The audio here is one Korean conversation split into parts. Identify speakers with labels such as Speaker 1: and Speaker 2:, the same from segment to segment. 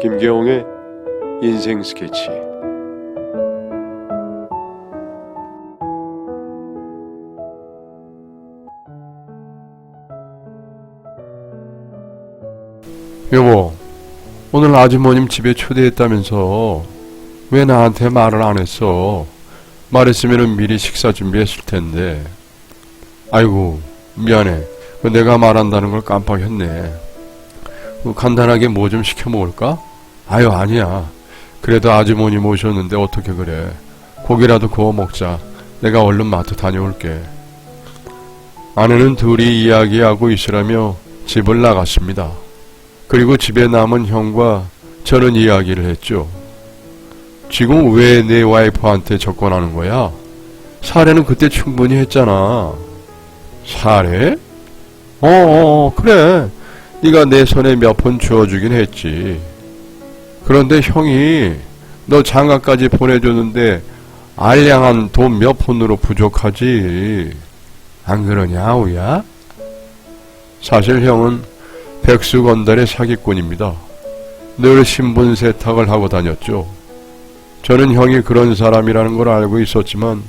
Speaker 1: 김계홍의 인생 스케치
Speaker 2: 여보, 오늘 아주머님 집에 초대했다면서 왜 나한테 말을 안 했어? 말했으면 미리 식사 준비했을 텐데. 아이고, 미안해. 그 내가 말한다는 걸 깜빡했네. 그 간단하게 뭐 좀 시켜 먹을까? 아유, 아니야. 그래도 아주머님 오셨는데 어떻게 그래. 고기라도 구워 먹자. 내가 얼른 마트 다녀올게. 아내는 둘이 이야기하고 있으라며 집을 나갔습니다. 그리고 집에 남은 형과 저는 이야기를 했죠. 지금 왜 내 와이프한테 접근하는 거야? 사례는 그때 충분히 했잖아. 사례? 어어 그래. 네가 내 손에 몇번 주워주긴 했지. 그런데 형이 너 장가까지 보내줬는데 알량한 돈 몇 푼으로 부족하지. 안 그러냐, 우야? 사실 형은 백수건달의 사기꾼입니다. 늘 신분 세탁을 하고 다녔죠. 저는 형이 그런 사람이라는 걸 알고 있었지만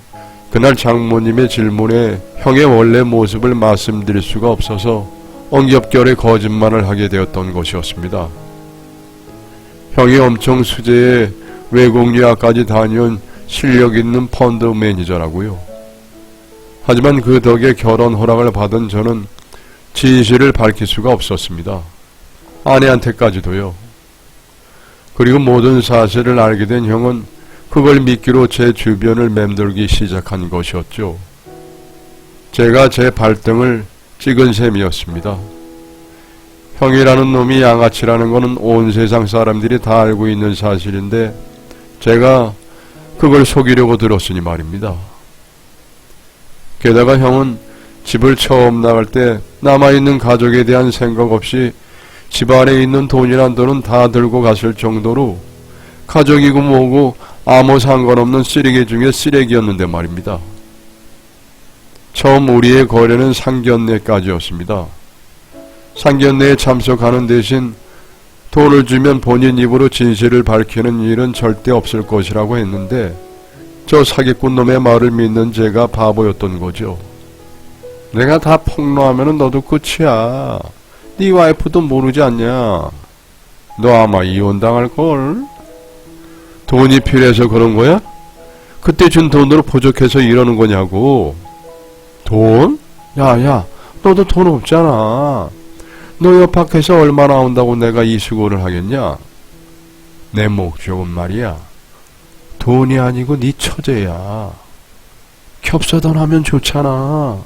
Speaker 2: 그날 장모님의 질문에 형의 원래 모습을 말씀드릴 수가 없어서 엉겹결에 거짓말을 하게 되었던 것이었습니다. 형이 엄청 수제에 외국 유학까지 다녀온 실력 있는 펀드 매니저라고요. 하지만 그 덕에 결혼 허락을 받은 저는 진실을 밝힐 수가 없었습니다. 아내한테까지도요. 그리고 모든 사실을 알게 된 형은 그걸 믿기로 제 주변을 맴돌기 시작한 것이었죠. 제가 제 발등을 찍은 셈이었습니다. 형이라는 놈이 양아치라는 것은 온 세상 사람들이 다 알고 있는 사실인데 제가 그걸 속이려고 들었으니 말입니다. 게다가 형은 집을 처음 나갈 때 남아있는 가족에 대한 생각 없이 집 안에 있는 돈이란 돈은 다 들고 갔을 정도로 가족이고 뭐고 아무 상관없는 쓰레기 중에 쓰레기였는데 말입니다. 처음 우리의 거래는 상견례까지였습니다. 상견례에 참석하는 대신 돈을 주면 본인 입으로 진실을 밝히는 일은 절대 없을 것이라고 했는데 저 사기꾼 놈의 말을 믿는 제가 바보였던 거죠. 내가 다 폭로하면은 너도 끝이야. 네 와이프도 모르지 않냐? 너 아마 이혼당할걸? 돈이 필요해서 그런 거야? 그때 준 돈으로 부족해서 이러는 거냐고. 돈? 야, 야, 너도 돈 없잖아. 너 옆학해서 얼마 나온다고 내가 이 수고를 하겠냐? 내 목적은 말이야. 돈이 아니고 네 처제야. 겹쳐던하면 좋잖아.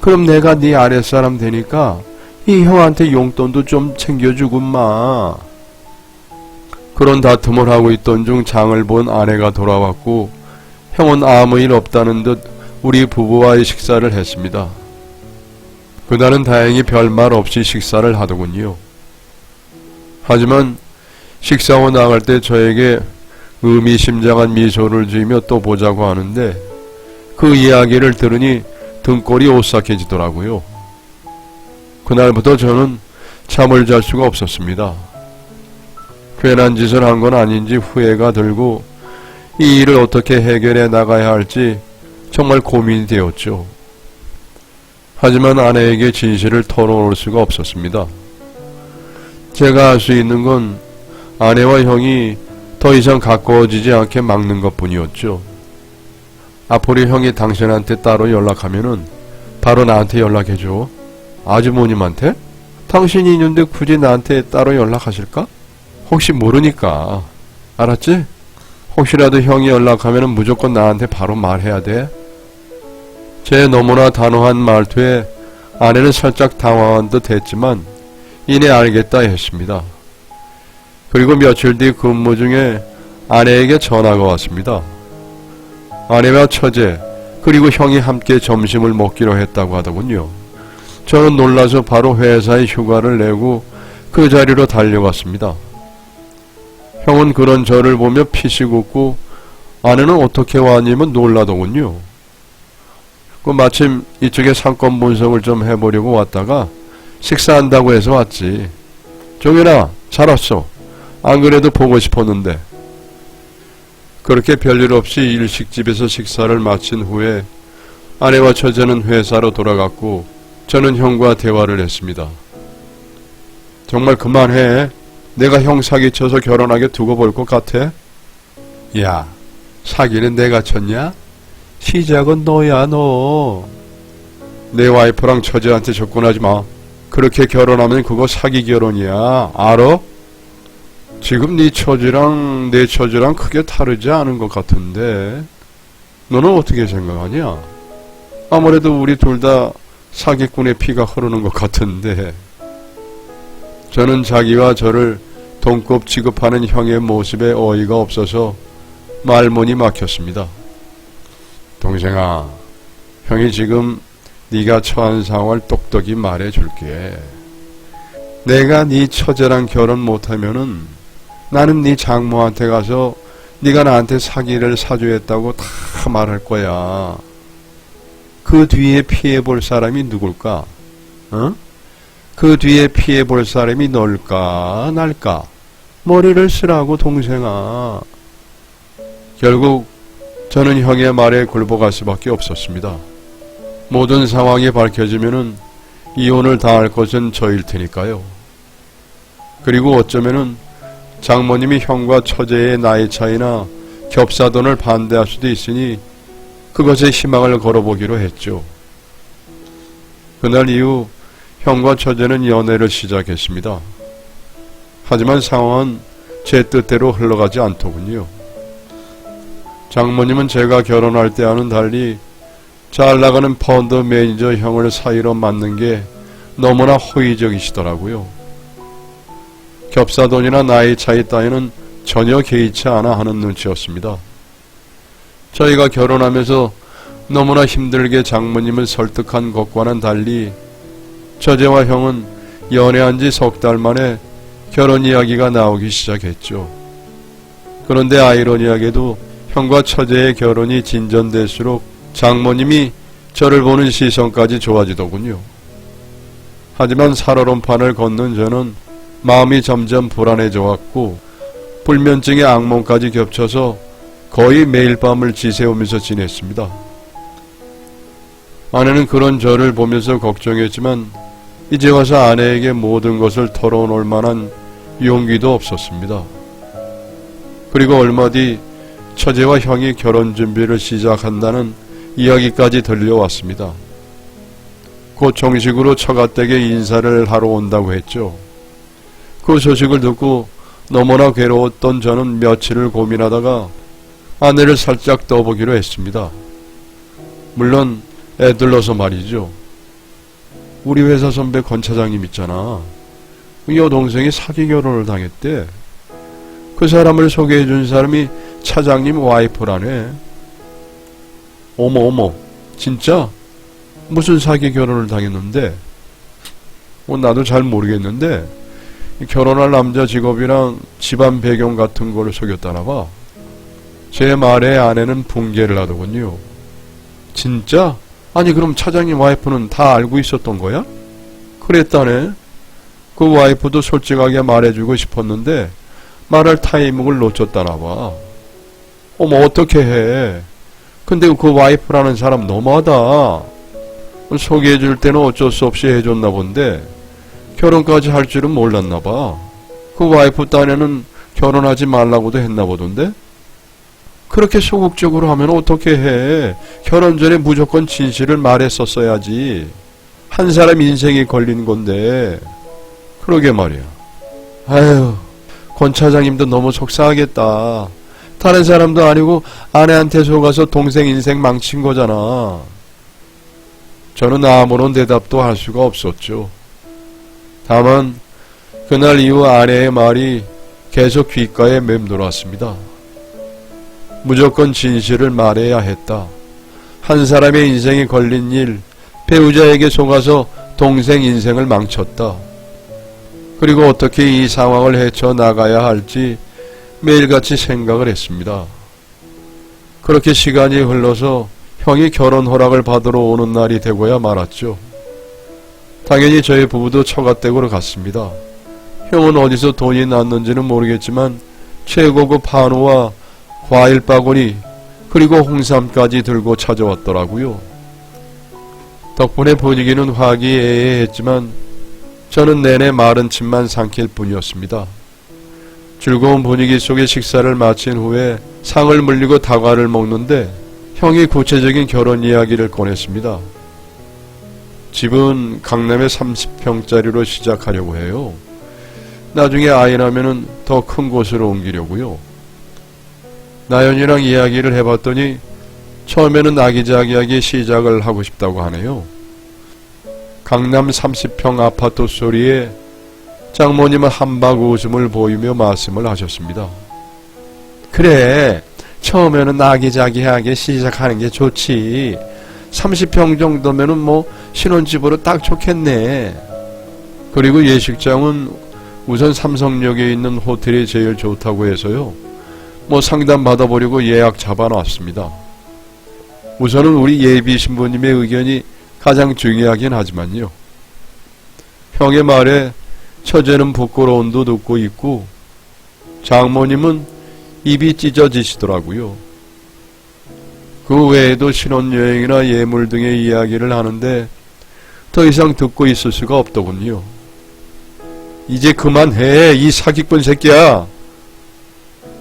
Speaker 2: 그럼 내가 네 아랫사람 되니까 이 형한테 용돈도 좀 챙겨주고 마. 그런 다툼을 하고 있던 중 장을 본 아내가 돌아왔고 형은 아무 일 없다는 듯 우리 부부와의 식사를 했습니다. 그날은 다행히 별말 없이 식사를 하더군요. 하지만 식사 후 나갈 때 저에게 의미심장한 미소를 지으며 또 보자고 하는데 그 이야기를 들으니 등골이 오싹해지더라고요. 그날부터 저는 잠을 잘 수가 없었습니다. 괜한 짓을 한 건 아닌지 후회가 들고 이 일을 어떻게 해결해 나가야 할지 정말 고민이 되었죠. 하지만 아내에게 진실을 털어놓을 수가 없었습니다. 제가 할 수 있는 건 아내와 형이 더 이상 가까워지지 않게 막는 것 뿐이었죠. 앞으로 형이 당신한테 따로 연락하면은 바로 나한테 연락해줘. 아주머님한테? 당신이 있는데 굳이 나한테 따로 연락하실까? 혹시 모르니까. 알았지? 혹시라도 형이 연락하면은 무조건 나한테 바로 말해야 돼. 제 너무나 단호한 말투에 아내는 살짝 당황한 듯 했지만 이내 알겠다 했습니다. 그리고 며칠 뒤 근무 중에 아내에게 전화가 왔습니다. 아내와 처제 그리고 형이 함께 점심을 먹기로 했다고 하더군요. 저는 놀라서 바로 회사에 휴가를 내고 그 자리로 달려갔습니다. 형은 그런 저를 보며 피식 웃고 아내는 어떻게 왔냐면 놀라더군요. 그 마침 이쪽에 상권 분석을 좀 해보려고 왔다가 식사한다고 해서 왔지. 종현아, 잘 왔어. 안 그래도 보고 싶었는데. 그렇게 별일 없이 일식집에서 식사를 마친 후에 아내와 처제는 회사로 돌아갔고 저는 형과 대화를 했습니다. 정말 그만해. 내가 형 사기쳐서 결혼하게 두고 볼 것 같아? 야, 사기는 내가 쳤냐? 시작은 너야, 너. 내 와이프랑 처제한테 접근하지 마. 그렇게 결혼하면 그거 사기 결혼이야. 알아? 지금 네 처지랑 내 처지랑 크게 다르지 않은 것 같은데 너는 어떻게 생각하냐? 아무래도 우리 둘 다 사기꾼의 피가 흐르는 것 같은데 저는 자기와 저를 동급 취급하는 형의 모습에 어이가 없어서 말문이 막혔습니다. 동생아, 형이 지금 네가 처한 상황을 똑똑히 말해줄게. 내가 네 처제랑 결혼 못하면은 나는 네 장모한테 가서 네가 나한테 사기를 사주했다고 다 말할 거야. 그 뒤에 피해 볼 사람이 누굴까? 어? 그 뒤에 피해 볼 사람이 널까, 날까? 머리를 쓰라고, 동생아. 결국 저는 형의 말에 굴복할 수밖에 없었습니다. 모든 상황이 밝혀지면은 이혼을 당할 것은 저일 테니까요. 그리고 어쩌면은 장모님이 형과 처제의 나이 차이나 겹사돈을 반대할 수도 있으니 그것에 희망을 걸어보기로 했죠. 그날 이후 형과 처제는 연애를 시작했습니다. 하지만 상황은 제 뜻대로 흘러가지 않더군요. 장모님은 제가 결혼할 때와는 달리 잘 나가는 펀드 매니저 형을 사이로 맞는 게 너무나 호의적이시더라고요. 겹사돈이나 나이 차이 따위는 전혀 개의치 않아 하는 눈치였습니다. 저희가 결혼하면서 너무나 힘들게 장모님을 설득한 것과는 달리 처제와 형은 연애한 지 석 달 만에 결혼 이야기가 나오기 시작했죠. 그런데 아이러니하게도 형과 처제의 결혼이 진전될수록 장모님이 저를 보는 시선까지 좋아지더군요. 하지만 살얼음판을 걷는 저는 마음이 점점 불안해져 왔고 불면증의 악몽까지 겹쳐서 거의 매일 밤을 지새우면서 지냈습니다. 아내는 그런 저를 보면서 걱정했지만 이제 와서 아내에게 모든 것을 털어놓을 만한 용기도 없었습니다. 그리고 얼마 뒤 처제와 형이 결혼 준비를 시작한다는 이야기까지 들려왔습니다. 곧 정식으로 처가댁에 인사를 하러 온다고 했죠. 그 소식을 듣고 너무나 괴로웠던 저는 며칠을 고민하다가 아내를 살짝 떠보기로 했습니다. 물론 애들러서 말이죠. 우리 회사 선배 권 차장님 있잖아. 그 여동생이 사기 결혼을 당했대. 그 사람을 소개해 준 사람이 차장님 와이프라네. 어머 어머 진짜? 무슨 사기 결혼을 당했는데? 어, 나도 잘 모르겠는데 결혼할 남자 직업이랑 집안 배경 같은 걸 속였다나 봐. 제 말에 아내는 붕괴를 하더군요. 진짜? 아니 그럼 차장님 와이프는 다 알고 있었던 거야? 그랬다네. 그 와이프도 솔직하게 말해주고 싶었는데 말할 타이밍을 놓쳤다나 봐. 어머 어떻게 해? 근데 그 와이프라는 사람 너무하다. 소개해 줄 때는 어쩔 수 없이 해줬나 본데 결혼까지 할 줄은 몰랐나 봐. 그 와이프 딴에는 결혼하지 말라고도 했나 보던데? 그렇게 소극적으로 하면 어떻게 해? 결혼 전에 무조건 진실을 말했었어야지. 한 사람 인생이 걸린 건데. 그러게 말이야. 아유, 권 차장님도 너무 속상하겠다. 다른 사람도 아니고 아내한테 속아서 동생 인생 망친 거잖아. 저는 아무런 대답도 할 수가 없었죠. 다만 그날 이후 아내의 말이 계속 귓가에 맴돌았습니다. 무조건 진실을 말해야 했다. 한 사람의 인생이 걸린 일, 배우자에게 속아서 동생 인생을 망쳤다. 그리고 어떻게 이 상황을 헤쳐나가야 할지 매일같이 생각을 했습니다. 그렇게 시간이 흘러서 형이 결혼 허락을 받으러 오는 날이 되고야 말았죠. 당연히 저희 부부도 처가댁으로 갔습니다. 형은 어디서 돈이 났는지는 모르겠지만 최고급 한우와 과일 바구니 그리고 홍삼까지 들고 찾아왔더라고요. 덕분에 분위기는 화기애애했지만 저는 내내 마른 침만 삼킬 뿐이었습니다. 즐거운 분위기 속에 식사를 마친 후에 상을 물리고 다과를 먹는데 형이 구체적인 결혼 이야기를 꺼냈습니다. 집은 강남에 30평짜리로 시작하려고 해요. 나중에 아이 나면은 더 큰 곳으로 옮기려고요. 나연이랑 이야기를 해봤더니 처음에는 아기자기하게 시작을 하고 싶다고 하네요. 강남 30평 아파트 소리에 장모님은 한박 웃음을 보이며 말씀을 하셨습니다. 그래, 처음에는 아기자기하게 시작하는 게 좋지. 30평 정도면은 뭐 신혼집으로 딱 좋겠네. 그리고 예식장은 우선 삼성역에 있는 호텔이 제일 좋다고 해서요. 뭐 상담 받아보려고 예약 잡아놨습니다. 우선은 우리 예비 신부님의 의견이 가장 중요하긴 하지만요. 형의 말에 처제는 부끄러움도 듣고 있고 장모님은 입이 찢어지시더라고요. 그 외에도 신혼여행이나 예물 등의 이야기를 하는데 더 이상 듣고 있을 수가 없더군요. 이제 그만해, 이 사기꾼 새끼야!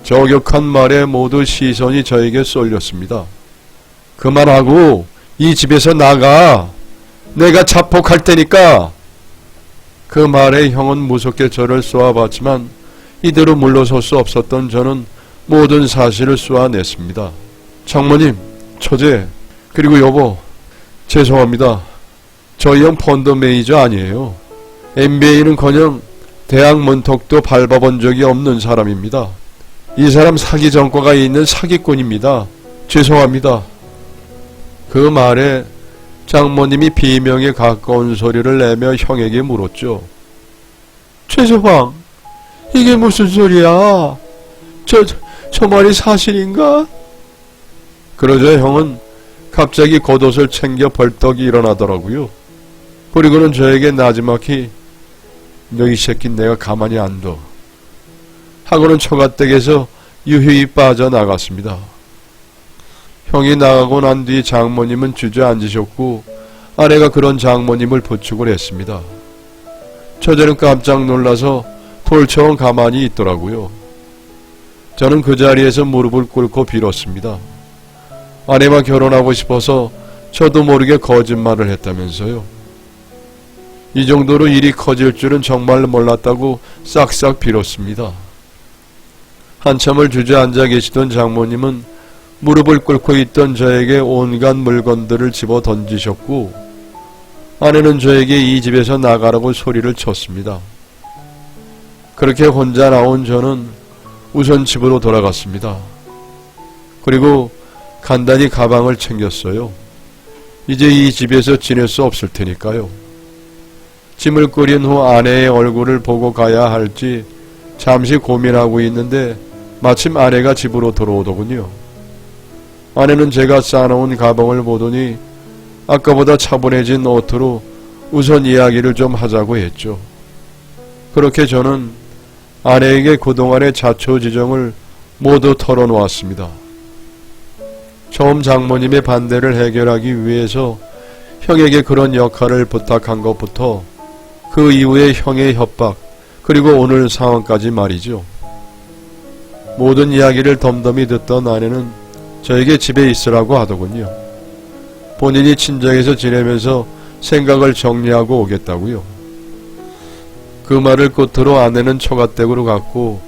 Speaker 2: 저격한 말에 모두 시선이 저에게 쏠렸습니다. 그만하고 이 집에서 나가! 내가 자폭할 테니까! 그 말에 형은 무섭게 저를 쏘아봤지만 이대로 물러설 수 없었던 저는 모든 사실을 쏘아냈습니다. 장모님, 처제, 그리고 여보, 죄송합니다. 저희 형 펀드 매니저 아니에요. MBA는커녕 대학 문턱도 밟아본 적이 없는 사람입니다. 이 사람 사기 전과가 있는 사기꾼입니다. 죄송합니다. 그 말에 장모님이 비명에 가까운 소리를 내며 형에게 물었죠. 최서방, 이게 무슨 소리야? 저, 저 말이 사실인가? 그러자 형은 갑자기 겉옷을 챙겨 벌떡 일어나더라고요. 그리고는 저에게 나지막히 너 이 새끼 내가 가만히 안 둬. 하고는 처가댁에서 유유히 빠져나갔습니다. 형이 나가고 난 뒤 장모님은 주저앉으셨고 아내가 그런 장모님을 부축을 했습니다. 처제는 깜짝 놀라서 돌처럼 가만히 있더라고요. 저는 그 자리에서 무릎을 꿇고 빌었습니다. 아내와 결혼하고 싶어서 저도 모르게 거짓말을 했다면서요. 이 정도로 일이 커질 줄은 정말 몰랐다고 싹싹 빌었습니다. 한참을 주저앉아 계시던 장모님은 무릎을 꿇고 있던 저에게 온갖 물건들을 집어 던지셨고 아내는 저에게 이 집에서 나가라고 소리를 쳤습니다. 그렇게 혼자 나온 저는 우선 집으로 돌아갔습니다. 그리고 간단히 가방을 챙겼어요. 이제 이 집에서 지낼 수 없을 테니까요. 짐을 끓인 후 아내의 얼굴을 보고 가야 할지 잠시 고민하고 있는데 마침 아내가 집으로 들어오더군요. 아내는 제가 싸놓은 가방을 보더니 아까보다 차분해진 옷으로 우선 이야기를 좀 하자고 했죠. 그렇게 저는 아내에게 그동안의 자초지정을 모두 털어놓았습니다. 처음 장모님의 반대를 해결하기 위해서 형에게 그런 역할을 부탁한 것부터 그 이후에 형의 협박, 그리고 오늘 상황까지 말이죠. 모든 이야기를 덤덤히 듣던 아내는 저에게 집에 있으라고 하더군요. 본인이 친정에서 지내면서 생각을 정리하고 오겠다고요. 그 말을 끝으로 아내는 처가댁으로 갔고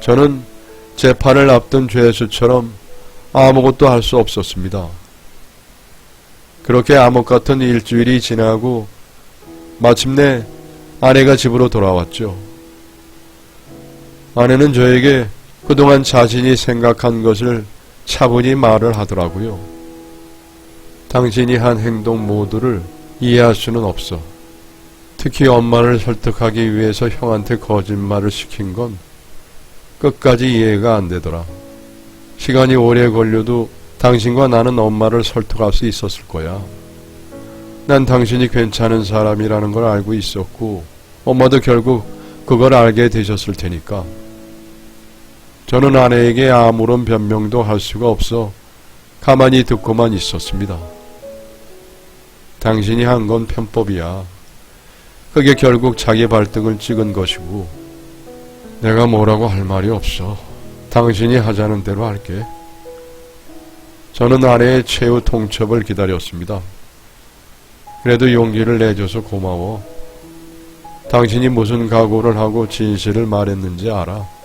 Speaker 2: 저는 재판을 앞둔 죄수처럼 아무것도 할 수 없었습니다. 그렇게 암흑 같은 일주일이 지나고 마침내 아내가 집으로 돌아왔죠. 아내는 저에게 그동안 자신이 생각한 것을 차분히 말을 하더라고요. 당신이 한 행동 모두를 이해할 수는 없어. 특히 엄마를 설득하기 위해서 형한테 거짓말을 시킨 건 끝까지 이해가 안 되더라. 시간이 오래 걸려도 당신과 나는 엄마를 설득할 수 있었을 거야. 난 당신이 괜찮은 사람이라는 걸 알고 있었고, 엄마도 결국 그걸 알게 되셨을 테니까. 저는 아내에게 아무런 변명도 할 수가 없어 가만히 듣고만 있었습니다. 당신이 한 건 편법이야. 그게 결국 자기 발등을 찍은 것이고, 내가 뭐라고 할 말이 없어. 당신이 하자는 대로 할게. 저는 아내의 최후 통첩을 기다렸습니다. 그래도 용기를 내줘서 고마워. 당신이 무슨 각오를 하고 진실을 말했는지 알아.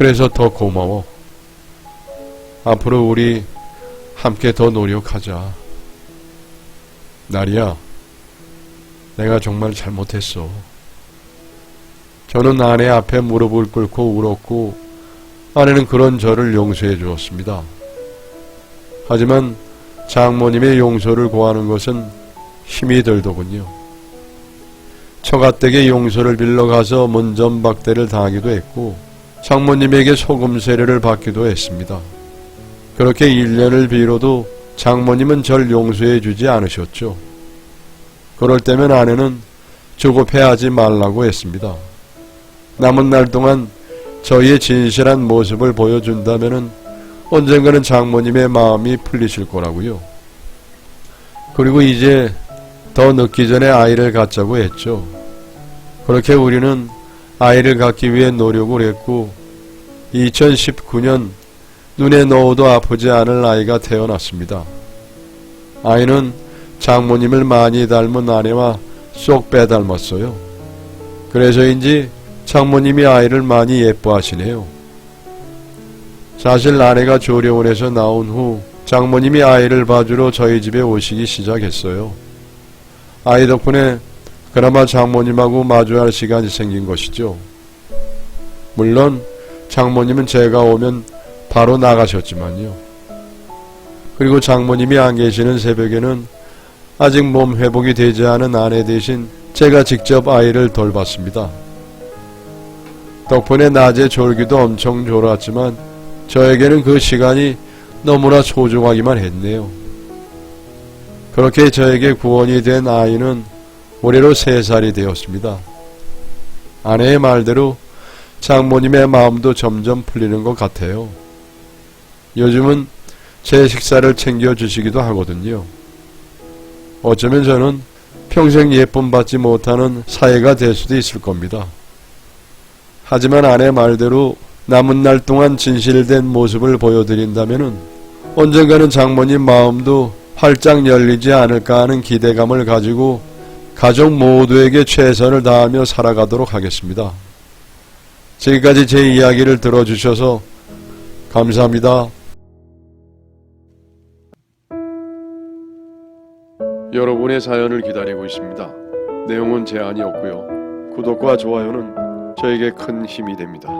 Speaker 2: 그래서 더 고마워. 앞으로 우리 함께 더 노력하자. 나리야, 내가 정말 잘못했어. 저는 아내 앞에 무릎을 꿇고 울었고, 아내는 그런 저를 용서해 주었습니다. 하지만 장모님의 용서를 구하는 것은 힘이 들더군요. 처가댁에 용서를 빌러 가서 문전박대를 당하기도 했고, 장모님에게 소금 세례를 받기도 했습니다. 그렇게 1년을 빌어도 장모님은 절 용서해 주지 않으셨죠. 그럴 때면 아내는 조급해하지 말라고 했습니다. 남은 날 동안 저희의 진실한 모습을 보여준다면은 언젠가는 장모님의 마음이 풀리실 거라고요. 그리고 이제 더 늦기 전에 아이를 갖자고 했죠. 그렇게 우리는 아이를 갖기 위해 노력을 했고 2019년 눈에 넣어도 아프지 않을 아이가 태어났습니다. 아이는 장모님을 많이 닮은 아내와 쏙 빼닮았어요. 그래서인지 장모님이 아이를 많이 예뻐하시네요. 사실 아내가 조려원에서 나온 후 장모님이 아이를 봐주러 저희 집에 오시기 시작했어요. 아이 덕분에 그나마 장모님하고 마주할 시간이 생긴 것이죠. 물론 장모님은 제가 오면 바로 나가셨지만요. 그리고 장모님이 안 계시는 새벽에는 아직 몸 회복이 되지 않은 아내 대신 제가 직접 아이를 돌봤습니다. 덕분에 낮에 졸기도 엄청 졸았지만 저에게는 그 시간이 너무나 소중하기만 했네요. 그렇게 저에게 구원이 된 아이는 올해로 세 살이 되었습니다. 아내의 말대로 장모님의 마음도 점점 풀리는 것 같아요. 요즘은 제 식사를 챙겨주시기도 하거든요. 어쩌면 저는 평생 예쁨 받지 못하는 사회가 될 수도 있을 겁니다. 하지만 아내 말대로 남은 날 동안 진실된 모습을 보여드린다면은 언젠가는 장모님 마음도 활짝 열리지 않을까 하는 기대감을 가지고 가족 모두에게 최선을 다하며 살아가도록 하겠습니다. 지금까지 제 이야기를 들어주셔서 감사합니다.
Speaker 1: 여러분의 사연을 기다리고 있습니다. 내용은 제한이 없고요. 구독과 좋아요는 저에게 큰 힘이 됩니다.